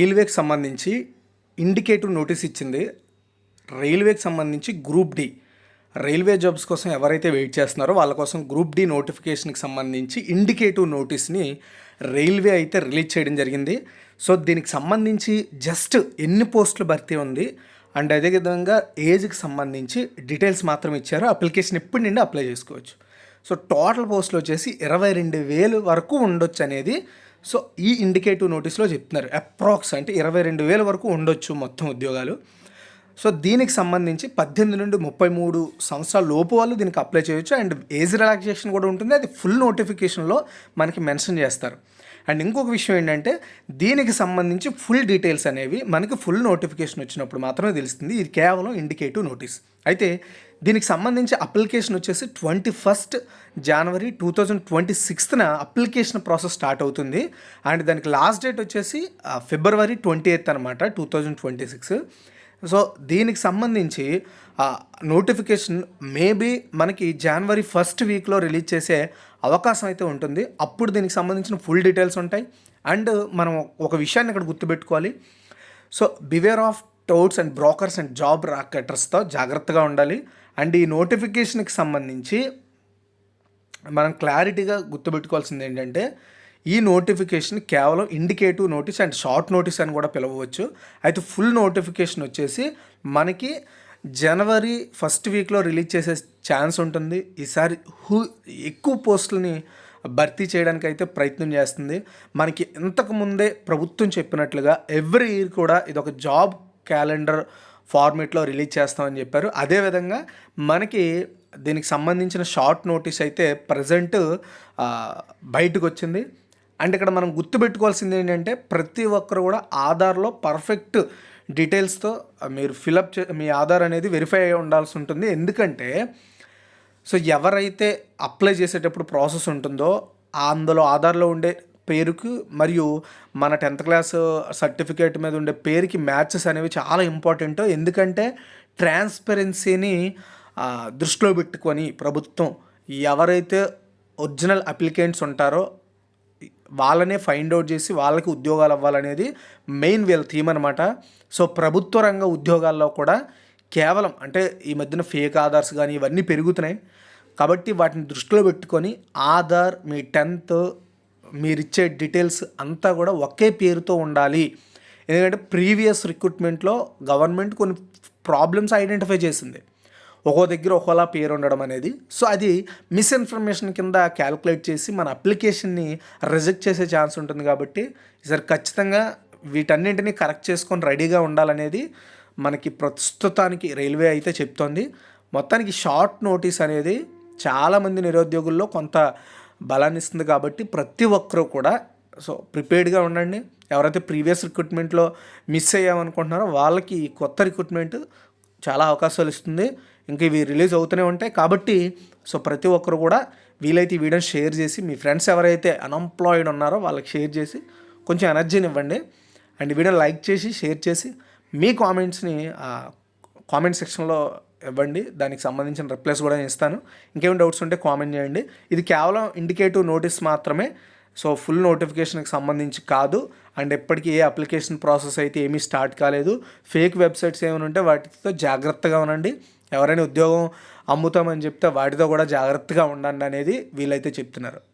రైల్వేకి సంబంధించి indicative notice ఇచ్చింది. రైల్వేకి సంబంధించి గ్రూప్ డి. రైల్వే జాబ్స్ కోసం ఎవరైతే వెయిట్ చేస్తున్నారో వాళ్ళ కోసం గ్రూప్ డి నోటిఫికేషన్కి సంబంధించి ఇండికేటివ్ నోటీస్ని రైల్వే అయితే రిలీజ్ చేయడం జరిగింది. సో దీనికి సంబంధించి జస్ట్ ఎన్ని పోస్టులు భర్తీ ఉంది అండ్ అదేవిధంగా ఏజ్కి సంబంధించి డీటెయిల్స్ మాత్రం ఇచ్చారు. అప్లికేషన్ ఎప్పటి నుండి అప్లై చేసుకోవచ్చు. సో టోటల్ పోస్టులు వచ్చేసి ఇరవై రెండు వేలు వరకు ఉండొచ్చు అనేది సో ఈ ఇండికేటివ్ నోటీస్లో చెప్తున్నారు అప్రాక్స్ అంటే ఇరవై రెండు వేల వరకు ఉండొచ్చు మొత్తం ఉద్యోగాలు. సో దీనికి సంబంధించి పద్దెనిమిది నుండి ముప్పై మూడు సంవత్సరాల లోపు వాళ్ళు దీనికి అప్లై చేయొచ్చు. అండ్ ఏజ్ రిలాక్సేషన్ కూడా ఉంటుంది. అది ఫుల్ నోటిఫికేషన్లో మనకి మెన్షన్ చేస్తారు. అండ్ ఇంకొక విషయం ఏంటంటే దీనికి సంబంధించి ఫుల్ డీటెయిల్స్ అనేవి మనకి ఫుల్ నోటిఫికేషన్ వచ్చినప్పుడు మాత్రమే తెలుస్తుంది. ఇది కేవలం ఇండికేటివ్ నోటీస్. అయితే దీనికి సంబంధించి అప్లికేషన్ వచ్చేసి twenty first January two thousand twenty సిక్స్త్న application process start అవుతుంది. అండ్ దానికి లాస్ట్ డేట్ వచ్చేసి ఫిబ్రవరి ట్వంటీ ఎయిత్ అనమాట two thousand twenty six so దీనికి సంబంధించి నోటిఫికేషన్ మేబీ మనకి జనవరి ఫస్ట్ వీక్లో రిలీజ్ చేసే అవకాశం అయితే ఉంటుంది. అప్పుడు దీనికి సంబంధించిన ఫుల్ డీటెయిల్స్ ఉంటాయి. అండ్ మనం ఒక విషయాన్ని ఇక్కడ గుర్తుపెట్టుకోవాలి. So beware of touts and brokers and job రాకెటర్స్తో జాగ్రత్తగా ఉండాలి. అండ్ ఈ నోటిఫికేషన్కి సంబంధించి మనం క్లారిటీగా గుర్తుపెట్టుకోవాల్సింది ఏంటంటే ఈ నోటిఫికేషన్ కేవలం indicative notice and short notice అని కూడా పిలవచ్చు అయితే ఫుల్ నోటిఫికేషన్ వచ్చేసి మనకి జనవరి ఫస్ట్ వీక్లో రిలీజ్ చేసే ఛాన్స్ ఉంటుంది. ఈసారి హూ ఎక్కువ పోస్టులని భర్తీ చేయడానికి అయితే ప్రయత్నం చేస్తుంది. మనకి ఇంతకుముందే ప్రభుత్వం చెప్పినట్లుగా ఎవ్రీ ఇయర్ కూడా ఇది ఒక జాబ్ క్యాలెండర్ ఫార్మేట్లో రిలీజ్ చేస్తామని చెప్పారు. అదేవిధంగా మనకి దీనికి సంబంధించిన షార్ట్ నోటీస్ అయితే ప్రజెంట్ బయటకు వచ్చింది. అండ్ ఇక్కడ మనం గుర్తుపెట్టుకోవాల్సింది ఏంటంటే ప్రతి ఒక్కరు కూడా ఆధార్లో పర్ఫెక్ట్ డీటెయిల్స్తో మీరు ఫిలప్ చే మీ ఆధార్ అనేది వెరిఫై అయి ఉండాల్సి ఉంటుంది. ఎందుకంటే సో ఎవరైతే అప్లై చేసేటప్పుడు ప్రాసెస్ ఉంటుందో అందులో ఆధార్లో ఉండే పేరుకు మరియు మన టెన్త్ క్లాస్ సర్టిఫికేట్ మీద ఉండే పేరుకి మ్యాచెస్ అనేవి చాలా ఇంపార్టెంట్ ఎందుకంటే ట్రాన్స్పరెన్సీని దృష్టిలో పెట్టుకొని ప్రభుత్వం ఎవరైతే ఒరిజినల్ అప్లికెంట్స్ ఉంటారో వాళ్ళనే ఫైండ్ అవుట్ చేసి వాళ్ళకి ఉద్యోగాలు అవ్వాలనేది మెయిన్ వీళ్ళ థీమ్ అనమాట సో ప్రభుత్వ రంగ ఉద్యోగాల్లో కూడా కేవలం అంటే ఈ మధ్యన ఫేక్ ఆధార్స్ కానీ ఇవన్నీ పెరుగుతున్నాయి. కాబట్టి వాటిని దృష్టిలో పెట్టుకొని ఆధార్ మీ టెన్త్ మీరిచ్చే డీటెయిల్స్ అంతా కూడా ఒకే పేరుతో ఉండాలి. ఎందుకంటే ప్రీవియస్ రిక్రూట్మెంట్లో గవర్నమెంట్ కొన్ని ప్రాబ్లమ్స్ ఐడెంటిఫై చేసింది. ఒక్కో దగ్గర ఒక్కోలా పేరు ఉండడం అనేది. సో అది మిస్ఇన్ఫర్మేషన్ కింద క్యాలిక్యులేట్ చేసి మన అప్లికేషన్ని రిజెక్ట్ చేసే ఛాన్స్ ఉంటుంది కాబట్టి ఈసారి ఖచ్చితంగా వీటన్నింటినీ కరెక్ట్ చేసుకొని రెడీగా ఉండాలనేది మనకి ప్రస్తుతానికి రైల్వే అయితే చెప్తోంది. మొత్తానికి షార్ట్ నోటీస్ అనేది చాలామంది నిరుద్యోగుల్లో కొంత బలాన్ని ఇస్తుంది కాబట్టి ప్రతి ఒక్కరూ కూడా సో ప్రిపేర్డ్గా ఉండండి. ఎవరైతే ప్రీవియస్ రిక్రూట్మెంట్లో మిస్ అయ్యామనుకుంటున్నారో వాళ్ళకి కొత్త రిక్రూట్మెంట్ చాలా అవకాశాలు ఇస్తుంది. ఇంకా ఇవి రిలీజ్ అవుతూనే ఉంటాయి. కాబట్టి సో ప్రతి ఒక్కరు కూడా వీలైతే ఈ వీడియోని షేర్ చేసి మీ ఫ్రెండ్స్ ఎవరైతే అన్ఎంప్లాయిడ్ ఉన్నారో వాళ్ళకి షేర్ చేసి కొంచెం ఎనర్జీని ఇవ్వండి. అండ్ వీడియో లైక్ చేసి షేర్ చేసి మీ కామెంట్స్ని కామెంట్ సెక్షన్లో ఇవ్వండి. దానికి సంబంధించిన రిప్లైస్ కూడా నేను ఇస్తాను. ఇంకేం డౌట్స్ ఉంటే కామెంట్ చేయండి. ఇది కేవలం ఇండికేటివ్ నోటీస్ మాత్రమే. సో ఫుల్ నోటిఫికేషన్కి సంబంధించి కాదు. అండ్ ఎప్పటికీ ఏ అప్లికేషన్ ప్రాసెస్ అయితే ఏమీ స్టార్ట్ కాలేదు. ఫేక్ వెబ్సైట్స్ ఏమైనా ఉంటే వాటితో జాగ్రత్తగా ఉండండి. ఎవరైనా ఉద్యోగం అమ్ముతామని చెప్తే వాటితో కూడా జాగ్రత్తగా ఉండండి అనేది వీళ్ళైతే చెప్తున్నారు.